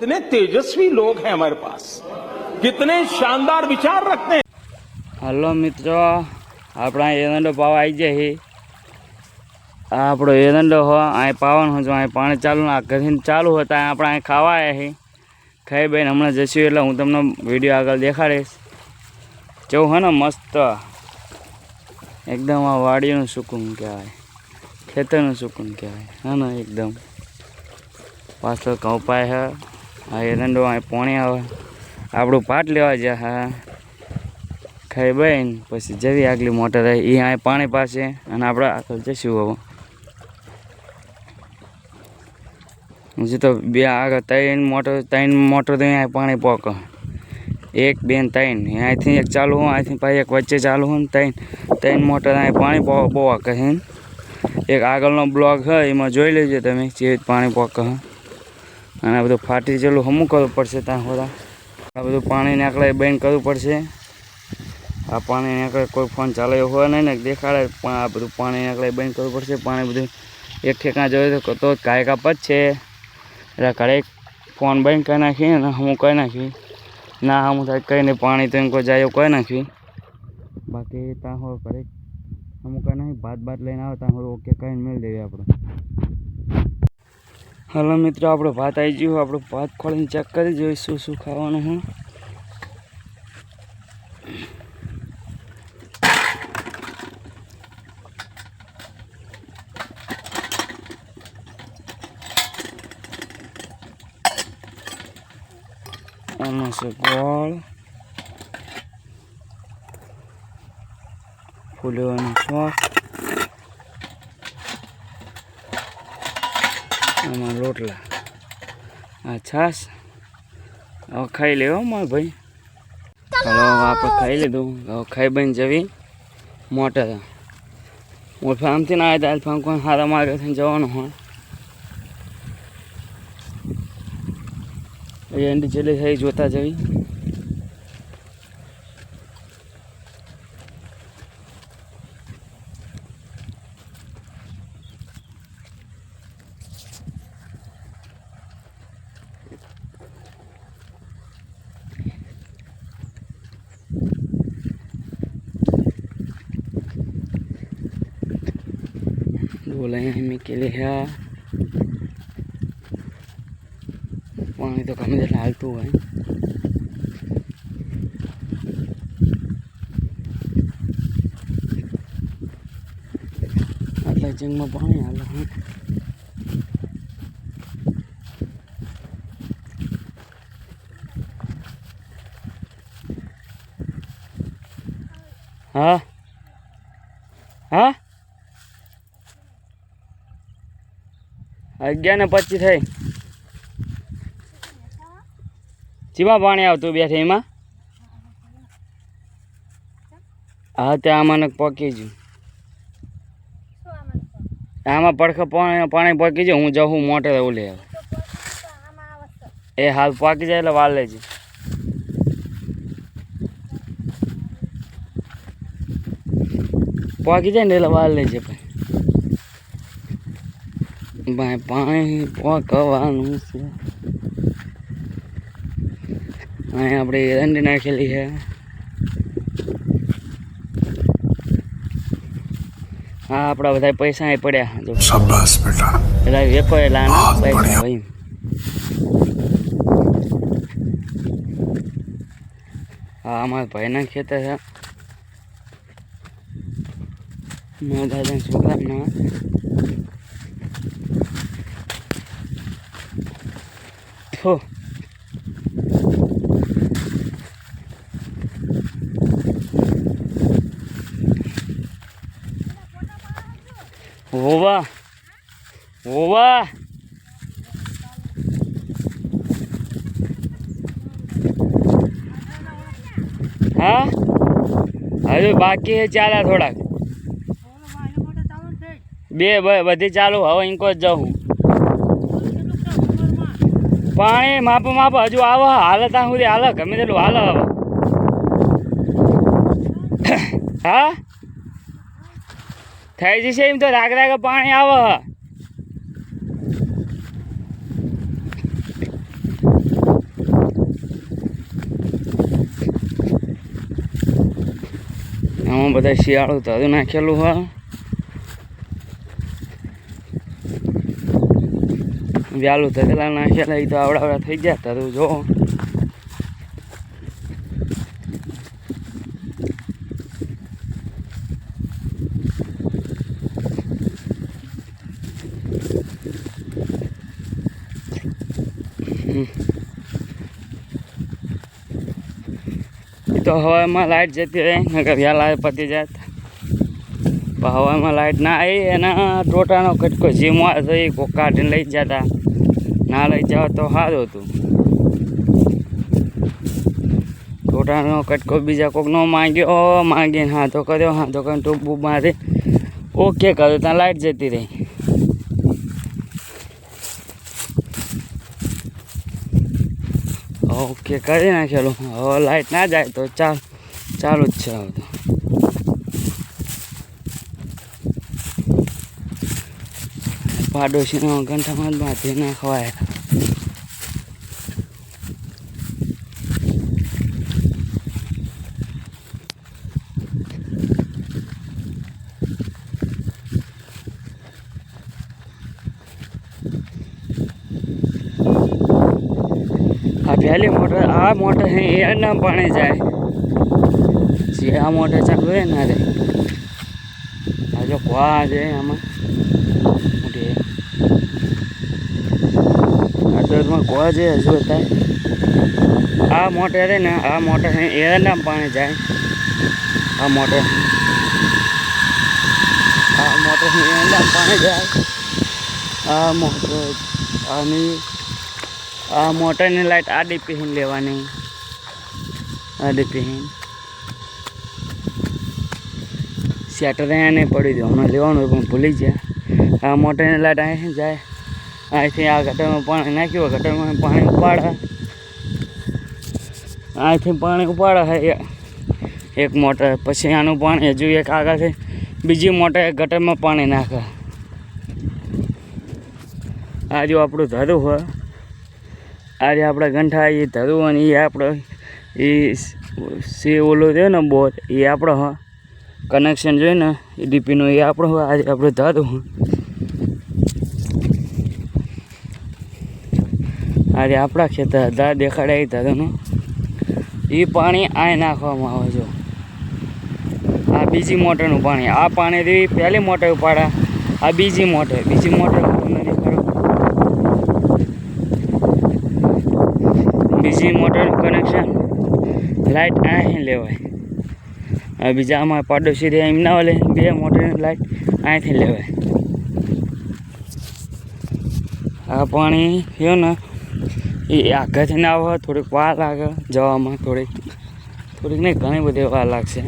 कितने तेजस्वी लोग हैं हमारे पास कितने शानदार विचार रखते हैं હલો મિત્રો આપણા એરંડો પાવા આવી જાય છે આ આપણો એરંડો હો અહીં પાવાનો જો અહીં પાણી ચાલુ ના ઘરથી ચાલુ હતા આપણે અહીં ખાવા આવ્યા છે ખાઈ બેન હમણાં જશું એટલે હું તમને વિડીયો આગળ દેખાડીશ જેવું હે ને મસ્ત એકદમ આ વાડીનું સુકૂન કહેવાય ખેતરનું સુકૂન કહેવાય હા ને એકદમ પાછળ ઘઉં પાય છે આ એરંડો અહીં પોણી આવે. આપણું પાટ લેવા જાય, હા. ખાઈ બેન પછી જવી આગલી મોટર એ અહીં પાણી પાસે અને આપણે આગળ જઈશું હવે. હજી તો બે આગળ ત્રણ મોટર ત્રણ મોટર તો અહીંયા પાણી પોક. એક બેન ત્રણ. અહીંથી એક ચાલુ હોય અહીંથી પાછી એક વચ્ચે ચાલુ ને ત્રણ. ત્રણ મોટર અહીં પાણી પો પોવા કહે એક આગળનો બ્લોક છે એમાં જોઈ લેજો તમે જે પાણી પોક અને આ બધું ફાટી જેલું હમું કરવું પડશે ત્યાં હોરા. આ બધું પાણી નાખલે બંધ કરવું પડશે. આ પાણી નીકળે કોઈ ફોન ચાલે હોય નહીં ને દેખાડે, પણ આ બધું પાણી નીકળે બંધ કરવું પડશે, પાણી બધું એક ઠેકાણ જોઈએ તો તો કાંઈ કાપ જ છે. એટલે ઘરે ફોન બંધ કરી નાખી અને હું કરી નાખી. ના હમું થાય કંઈ નહીં, પાણી તો એમ કોઈ જાય કરી નાખી. બાકી ત્યાં હોય ઘરે અમુક નાખી ભાત ભાત લઈને આવે, ત્યાં ઓકે કરીને મેળ દેવી આપણે. હલો મિત્રો, આપણો ભાત આવી ગયો. આપણો ભાત ખોળીને ચેક કરી જોઈએ શું શું ખાવાનું હું આમાં છે ગોળ. ફૂલેવાનું શાક આમાં રોટલા. આ છાશ. હવે ખાઈ લેવો મારા ભાઈ. હવે આપણે ખાઈ લીધું. હવે ખાઈ બની જવી મોટા આમથી ના આવ્યા ફાંક કોઈ સારા માર્ગે થઈને જવાનું હોય. એન્ડ એન્ડી છેલ્લે થઈ જોતા જવી. મૂકેલી હે પાણી તો તેટલું હાલતું હોય આટલા જંગમાં પાણી હાલે હા અગિયાર ને પચીસ થઈ. ચીમાં પાણી આવતું બેઠે એમાં? હા ત્યાં આમાં પકી ગયું. આમાં પડખે પાણી પાણી પકી જાય હું જાઉં મોટે એવું લે આવે એ હાલ પાકી જાય એટલે વાર લેજે પાકી જાય ને એટલે વાર લેજે ભાઈ. ભાઈ પાણી પકવાનું છે. અહીં આપણે એરંડી નાખેલી છે. હા આપણા બધા પૈસા પડ્યા. જો. શાબાશ બેટા. એટલે વેકો એટલે પૈસા ભાઈ હા અમારા ભાઈના ખેતર છે. મારા દાદાના છોકરાના. થો હોવા. હોવા. હા? હજુ બાકી છે ચાલ્યા થોડાક. બે બધી ચાલુ હવે ઇંકો જ જાઉં પાણી માપ માપ હજુ આવે, હાલે ત્યાં સુધી હાલે, ગમે તેટલું હાલ હવે. હા? થઈ જશે એમ તો રાગ રાગ પાણી આવે. આમાં બધા શિયાળું તદ નાખેલું હા વ્યાલું ધકેલા નાખેલા એ તો આવડાવડા થઈ ગયા તરું જો. તો હવામાં લાઈટ જતી રહે નગર વ્યાલા પતી જાત. હવામાં લાઈટ ના આવી એના ટોટાનો કટકો જીમવા તો એ કાઢીને લઈ જતા. ના લઈ જાઓ તો સારું હતું. ટોટાનો કટકો બીજા કોકનો માંગ્યો માંગીને હાથો કર્યો હાથો કરીને ટૂંકું મારી ઓકે કર્યો ત્યાં લાઈટ જતી રહી. ઓકે કરી નાખેલું. હવે લાઈટ ના જાય તો ચાલ ચાલુ જ છે હવે તો. પાડોશીનો ઘંટામાં જ બાંધી નાખવાય આ પહેલી મોટર, આ મોટર છે એના પાણી જાય. જે આ મોટર ચાલુ રહે ના રે. આ જો આમાં મોટી આ દરમાં જે હજુ થાય આ મોટર છે ને, આ મોટર એરના પાણી જાય. આ મોટર આ મોટર એરના પાણી જાય. આ મોટર આની, આ મોટરની લાઇટ આ ડીપીહીન લેવાની. આ ડીપીહીન સેટરે એને પડી દો હમણાં લેવાનું પણ ભૂલી ગયા. આ મોટરની લાઈટ અહીં જાય. અહીંથી આ ગટરમાં પાણી નાખ્યું ગટરમાં પાણી ઉપાડે. અહીંથી પાણી ઉપાડે છે એક મોટર. પછી આનું પાણી હજુ એક આગળથી બીજી મોટર ગટરમાં પાણી નાખે. આ આપણું ધરું હોય આજે આપણે ગંઠા એ ધરું અને એ આપણો એ સી ઓલો રહ્યો ને બોર એ આપણો કનેક્શન જોઈને એ ડીપીનું એ આપણો આજે આપણે ધરું આજે આપણા ખેતર ધા દેખાડ્યા ધરુંનું એ પાણી આ નાખવામાં આવે છે. આ બીજી મોટરનું પાણી, આ પાણીથી પહેલી મોટર ઉપાડા, આ બીજી મોટર બીજી મોટર બીજી મોટરનું કનેક્શન લાઇટ અહીં લેવાય. બીજા આમાં પાડોશી રહ્યા, એમના વાલે બે મોટરની લાઇટ અહીંથી લેવાય. આ પાણી થયું ને એ આગળથી ના આવે થોડીક વાર લાગે જવામાં, થોડીક થોડીક નહીં, ઘણી બધી વાર લાગશે.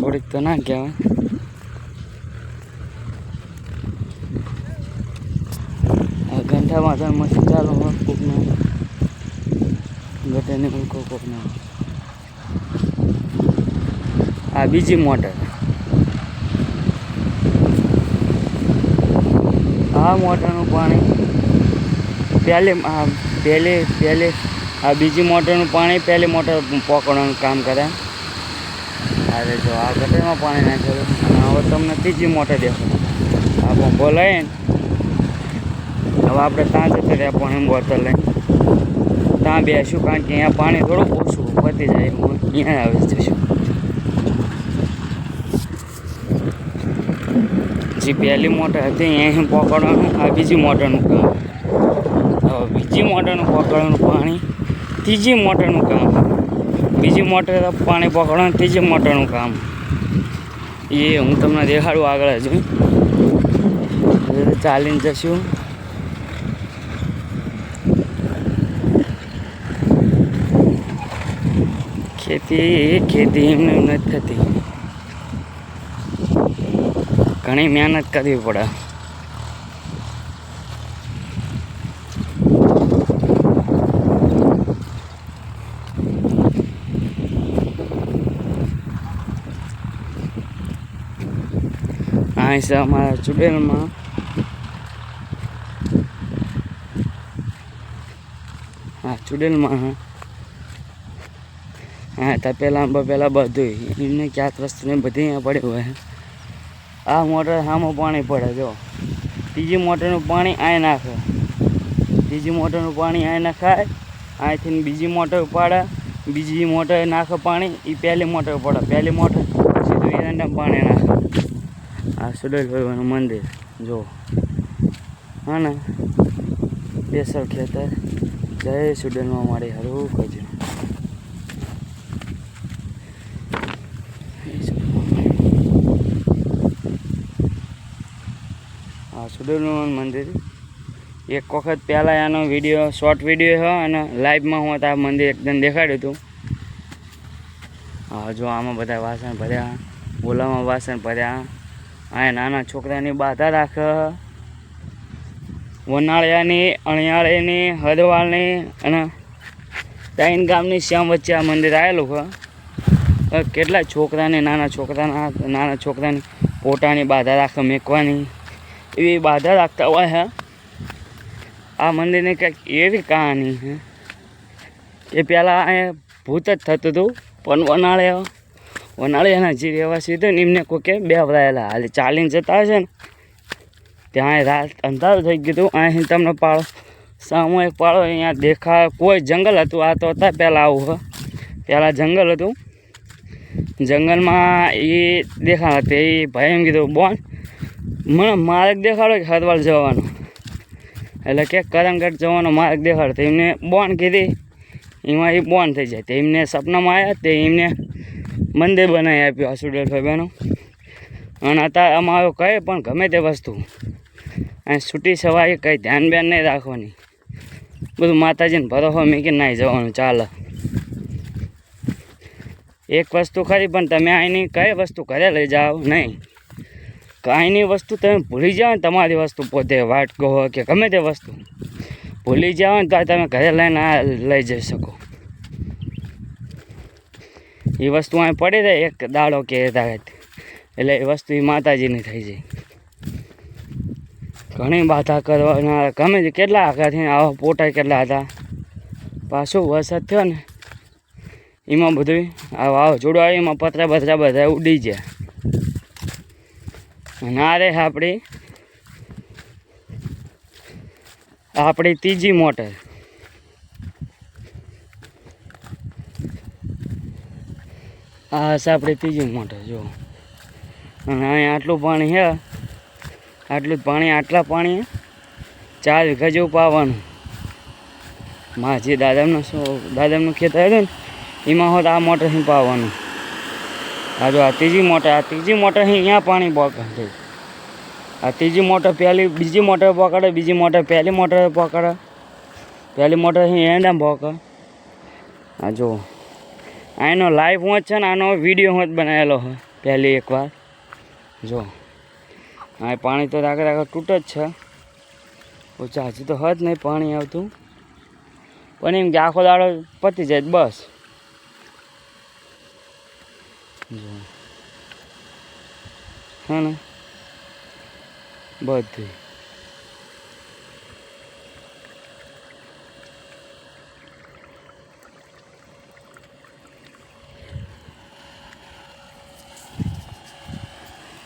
થોડીક તો ના કહેવાય. આ ઘંટામાં મસ્ત ચાલો ચાલુ હોય કોકનું ગટરને કોક ના. આ બીજી મોટર. આ મોટરનું પાણી પહેલી પહેલી પહેલી, આ બીજી મોટરનું પાણી પહેલી મોટર પકડવાનું કામ કરે. અરે જો, આ ગટરમાં પાણી નાખેલું. હવે તમને ત્રીજી મોટર દેખો આ પંપો લઈને હવે આપણે ત્યાં જતા રહ્યા પાણી બોટલ લઈને ત્યાં બેસું, કારણ કે અહીંયા પાણી થોડું ઓછું પતી જાય હું અહીંયા આવી જશું જે પહેલી મોટર હતી એ પકડવાનું, આ બીજી મોટરનું બીજી મોટરનું પકડવાનું પાણી, ત્રીજી મોટરનું કામ. બીજી મોટર પાણી પકડવાનું, ત્રીજી મોટરનું કામ. એ હું તમને દેખાડું આગળ હજુ. ચાલીને જશું. ખેતી ખેતી એમને એમ નથી થતી. ઘણી મહેનત કરવી પડે. અહીં છે અમારા ચુડેલમાં. હા ચુડેલમાં, હા. હા ત્યાં પહેલાં પહેલાં બધું એમને ક્યાંક વસ્તુ ને બધી અહીંયા પડ્યું હોય. આ મોટર સામું પાણી પડે, જો. ત્રીજી મોટરનું પાણી અહીં નાખે. ત્રીજી મોટરનું પાણી અહીં નાખાય. અહીંથી બીજી મોટર પાડે બીજી મોટર નાખે પાણી એ પહેલી મોટર પડે. પહેલી મોટર સીધું પાણી નાખે. આ સુડેલ ભગવાનનું મંદિર જો હા ને? બેસર ખેતર. જય સુડેલમાં મારી હરું કરજો. આ સુડેલનું મંદિર. એક વખત પહેલાં આનો વીડિયો શોર્ટ વીડિયો હો, અને લાઈવમાં હું આ મંદિર એકદમ દેખાડ્યું હતું. હા જો આમાં બધા વાસણ ભર્યા ઓલામાં વાસણ ભર્યા. આ નાના છોકરાની બાધા રાખ. વનાળિયાની, અણિયાળીની હદવાળની અને ત્રણ ગામની શ્યામ વચ્ચે આ મંદિર આવેલું છે કેટલા છોકરાને, નાના છોકરાના, નાના છોકરાની પોતાની બાધા રાખે મેકવાની. એવી બાધા રાખતા હોય હા. આ મંદિરની કંઈક એવી કહાની છે એ પહેલાં અહીંયા ભૂત જ થતું હતું, પણ વનાળે વનાળિયાના જે રહેવાસી હતા ને એમને કોકે બે વરાયેલા હાલે ચાલીને જતા હશે ને ત્યાં રાત અંધારું થઈ ગયું હતું. અહીં તમને પાળો સામૂહિક પાળો અહીંયા દેખા કોઈ જંગલ હતું. આ તો હતા પહેલાં આવું, હ. પહેલાં જંગલ હતું. જંગલમાં એ દેખાડા તે એ ભાઈ એમ કીધું, બોન, મને માર્ગ દેખાડો કે હરવાળ જવાનો? એટલે કે કરમગઢ જવાનો માર્ગ દેખાડો. તો એમને બોન કીધી. એમાં એ બોન થઈ જાય. તે એમને સપનામાં આવ્યા, તે એમને મંદિર બનાવી આપ્યું આસુડેલ ભાઈબેનું અને અત્યારે અમારો કંઈ પણ ગમે તે વસ્તુ. અહીં છૂટી સવારે કંઈ ધ્યાન બેન નહીં રાખવાની. બધું માતાજીને ભરોસો મૂકીને નાહી જવાનું, ચાલે. એક વસ્તુ ખરી, પણ તમે અહીંની કઈ વસ્તુ ઘરે લઈ જાઓ? નહીં. કાંઈની વસ્તુ તમે ભૂલી જાઓ ને તમારી વસ્તુ પોતે વાટકો હોય કે ગમે તે વસ્તુ. ભૂલી જાઓ ને તો તમે ઘરે લઈને લઈ જઈ શકો. એ વસ્તુ અહીં પડી રહે, એક દાડો કે રાત. એટલે એ વસ્તુ એ માતાજીની થઈ જાય. ઘણી બાધા કરવાના. ગમે તે કેટલા આઘાથી આવા પોટા કેટલા હતા. પાછું વરસાદ થયો ને, એમાં બધું આ વાવ જોડો એમાં પતરા બતરા બધા ઉડી ગયા. ના રે આપણી આપણી ત્રીજી મોટર. આ હશે આપણે ત્રીજી મોટર, જો. અને અહીંયા આટલું પાણી છે. આટલું જ પાણી, આટલા પાણી ચાર વીઘા જેવું પાવાનું. માજી દાદાનું શું, દાદાનું ખેતર હતું ને, એમાં હોત આ મોટરથી પાવાનું. આ જો આ ત્રીજી મોટર, આ ત્રીજી મોટર અહીંયા પાણી પકડે આ ત્રીજી મોટર પહેલી, બીજી મોટર પકડે, બીજી મોટર પહેલી મોટર પકડે. પહેલી મોટર અહીં એંડા પકડે આ જો આનો લાઈવ હોત છે ને, આનો વીડિયો હોત બનાવેલો હોય. પહેલી એકવાર. જો. હા પાણી તો રાખે રાખે તૂટે જ છે. ઓછા હજી તો હજ નહીં પાણી આવતું. પણ એમ કે આખો દાડો પતી જાય બસ. જો. હા ને? બધું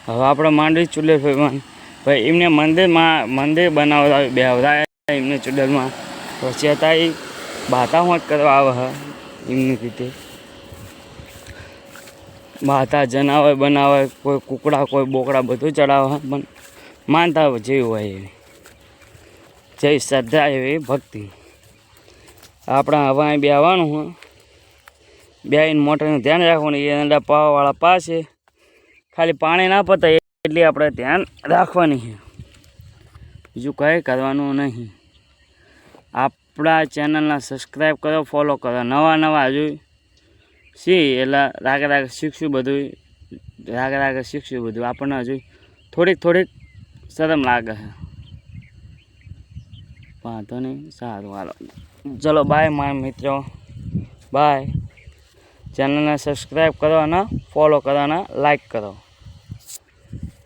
હવે આપણે માંડવી ચૂલે ભાઈ ભાઈ, એમને મંદિરમાં, મંદિર બનાવતા બેવતા એમને ચુડેલમાં પછી હતા એ બાતા હોત કરવા આવે હ, એમની રીતે. બાતા જનાવર બનાવે, કોઈ કુકડા, કોઈ બોકડા બધું ચડાવે પણ માનતા જેવી હોય એવી. જય શ્રદ્ધા એવી ભક્તિ. આપણા હવે અહીં બેવાનું હોય બે મોટરનું ધ્યાન રાખવાનું, એ અંડા પાવાવાળા પાસે. ખાલી પાણી ના પતાય એટલી આપણે ધ્યાન રાખવાની છે. બીજું કંઈ કરવાનું નહીં. આપણા ચેનલના સબસ્ક્રાઈબ કરો ફોલો કરો. નવા નવા હજુ સી એટલે રાગે રાગે શીખશું બધું. રાગે રાગે શીખશું બધું. આપણને હજુ થોડીક થોડીક શરમ લાગે છે. વાંધો નહીં, સારું, હાલો. ચલો બાય મારા મિત્રો. બાય ચેનલને સબસ્ક્રાઈબ કરો અને ફોલો કરો અને લાઈક કરો.